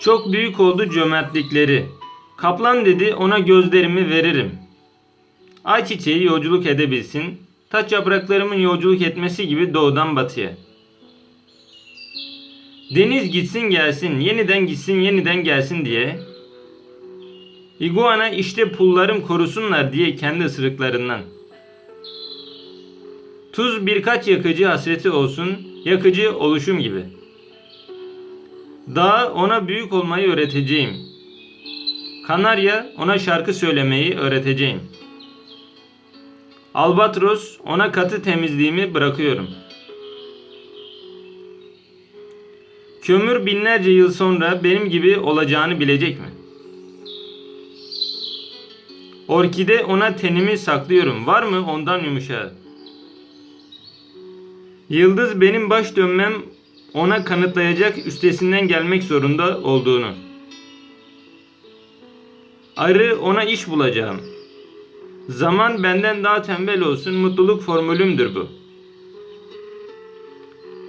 Çok büyük oldu cömertlikleri. Kaplan dedi ona gözlerimi veririm. Ay çiçeği yolculuk edebilsin. Taç yapraklarımın yolculuk etmesi gibi doğudan batıya. Deniz gitsin gelsin, yeniden gitsin yeniden gelsin diye. İguana işte pullarım korusunlar diye kendi ısırıklarından. Tuz birkaç yakıcı hasreti olsun, yakıcı oluşum gibi. Dağ ona büyük olmayı öğreteceğim. Kanarya ona şarkı söylemeyi öğreteceğim. Albatros ona katı temizliğimi bırakıyorum. Kömür binlerce yıl sonra benim gibi olacağını bilecek mi? Orkide ona tenimi saklıyorum. Var mı ondan yumuşağı? Yıldız benim baş dönmem ona kanıtlayacak üstesinden gelmek zorunda olduğunu. Arı ona iş bulacağım. Zaman benden daha tembel olsun mutluluk formülümdür bu.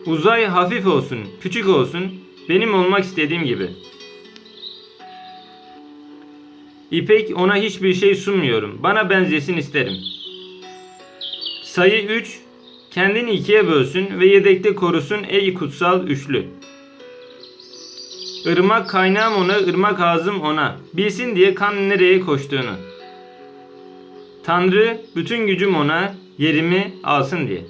Uzay hafif olsun, küçük olsun, benim olmak istediğim gibi. İpek ona hiçbir şey sunmuyorum. Bana benzesin isterim. Sayı 3 kendini ikiye bölsün ve yedekte korusun ey kutsal üçlü. Irmak kaynağım ona, ırmak ağzım ona. Bilsin diye kan nereye koştuğunu. Tanrı bütün gücüm ona, yerimi alsın diye.